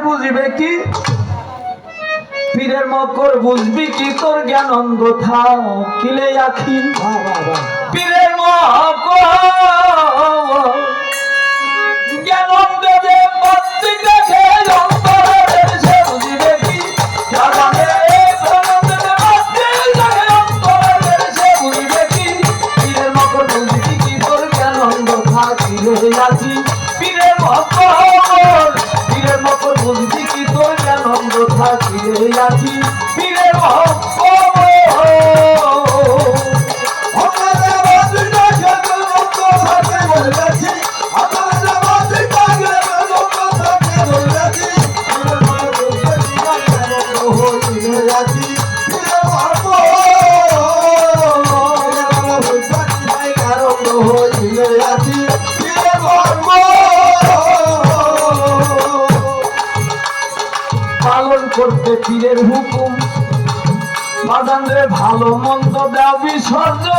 বুঝিবে কি? পীরের মকর বুঝবি কি? তোর জ্ঞান থাকিলে আখি পীরের মকর অন্ধ যে দেখে করতে পীরের হুকুম। বাজানরে ভালো মন্দ দাও বিসর্জন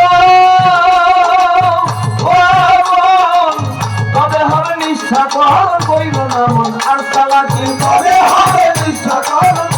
তবে হবে নিষ্ঠা কর কইব না মন। আর চালাকি তবে হবে নিষ্ঠা কারণ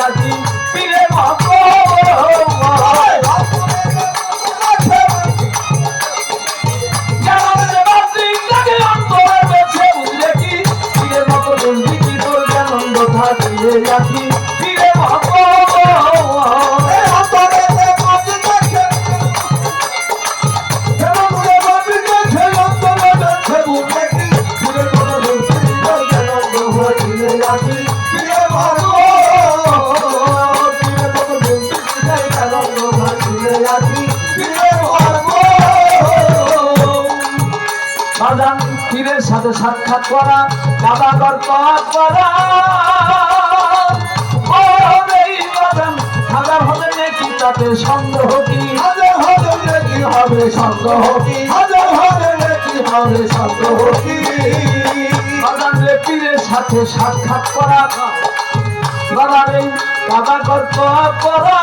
থাকিলে পীরের সাথে সাক্ষাৎ করা দাদাগর পাপ করা। ও এই বাদাম হাজার হবে নাকি তাতে সন্দেহ কি? হাজার হাজার কি হবে সন্দেহ কি? হাজার হাজার কি হবে সন্দেহ কি? বাদাম রে পীরের সাথে সাক্ষাৎ করা। করা।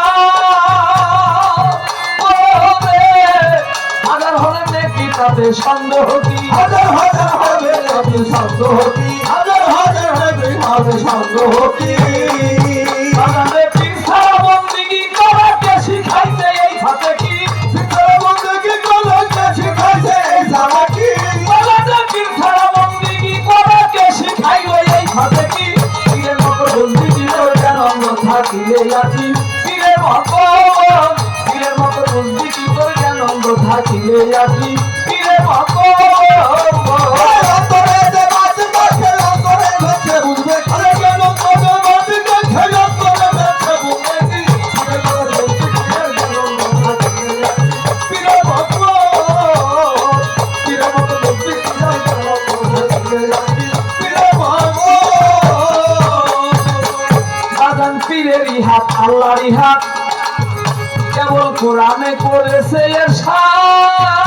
তাতে সন্দেহ কি হাজার হাজার হবে নাকি সন্দেহ কি হাজার হাজার হবে হবে সন্দেহ কি? পীর সারা বন্দিগি করাকে শিখাইতে কি? তোর জ্ঞানন্দ থাকিলে আছি। হাত আল্লাহরই হাত। কেবল কোরআনে করেছে এর সাথ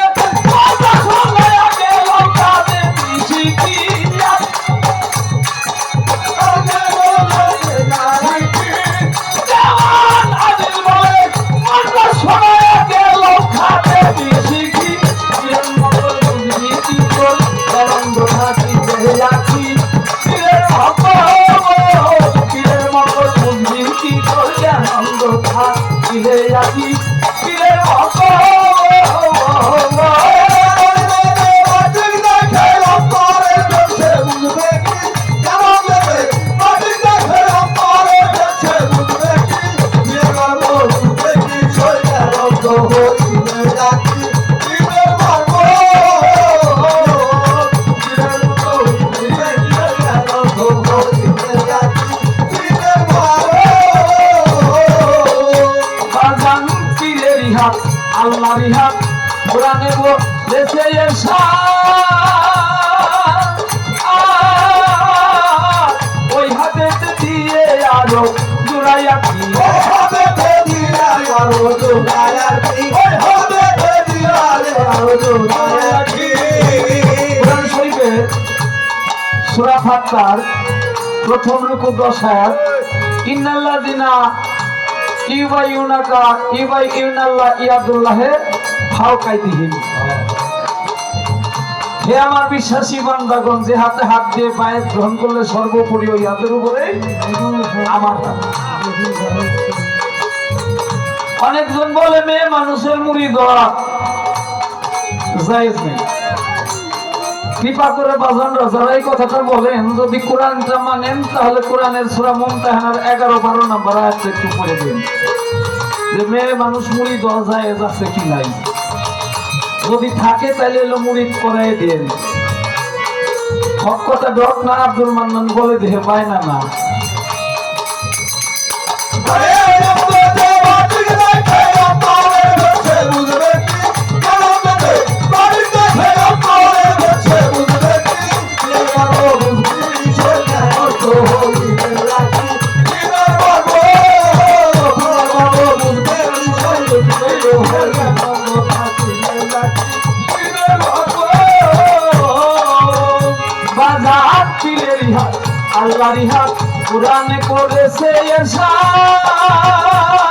হাত কোরআনে বলেছে এরশাদ ওই হাতে দিয়ে আরও জুড়াইয়া কি? ওই আরও জোড়ায়াতি ওই দিলারে আরও জোড়ায়াতি কোরআন শরীফে সূরা ফাত্তার প্রথম রুকু দশ আয়াত ইন্নাল্লাযিনা আমার বিশ্বাসী বান্দাগণ, যে হাতে হাত দিয়ে পায়ে গ্রহণ করলে সর্বোপরি উপরে আমার অনেকজন বলে, মেয়ে মানুষের মুড়ি দেওয়া নেই। কৃপা করে বাজানরা যারা এই কথাটা বলেন, যদি কোরআনটা মানেন, তাহলে কোরআনের সুরা মুমতাহানার এগারো বারো নাম্বার আয়াতটা একটু পড়ে দিন। যে মেয়ে মানুষ মুড়ি দেওয়া যায় আছে কি নাই? যদি থাকে তাহলে এলো মুড়ি করাই দেন। হক কথা ডক না, আব্দুল মান্নান বলে দেহে পায় না। না আল্লাহর হাত কোরআনে করেছে এরশাদ।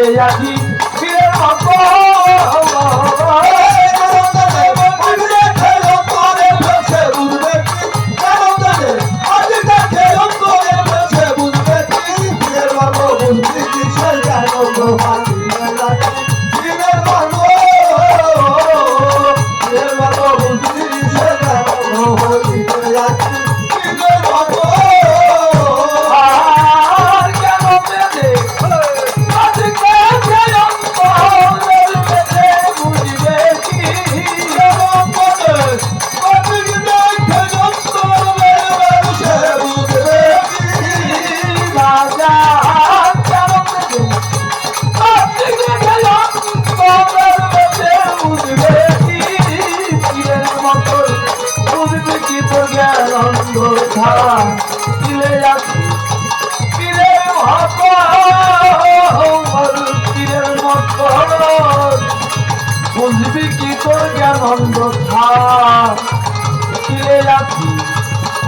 থাকিবে আছি। পীরের মকর ফিরে যাচ্ছি ফিরে ফিরের মত বুঝবি কি তোর জ্ঞান অন্ধ ফিরে যাচ্ছি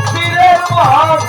ফিরে মহাপ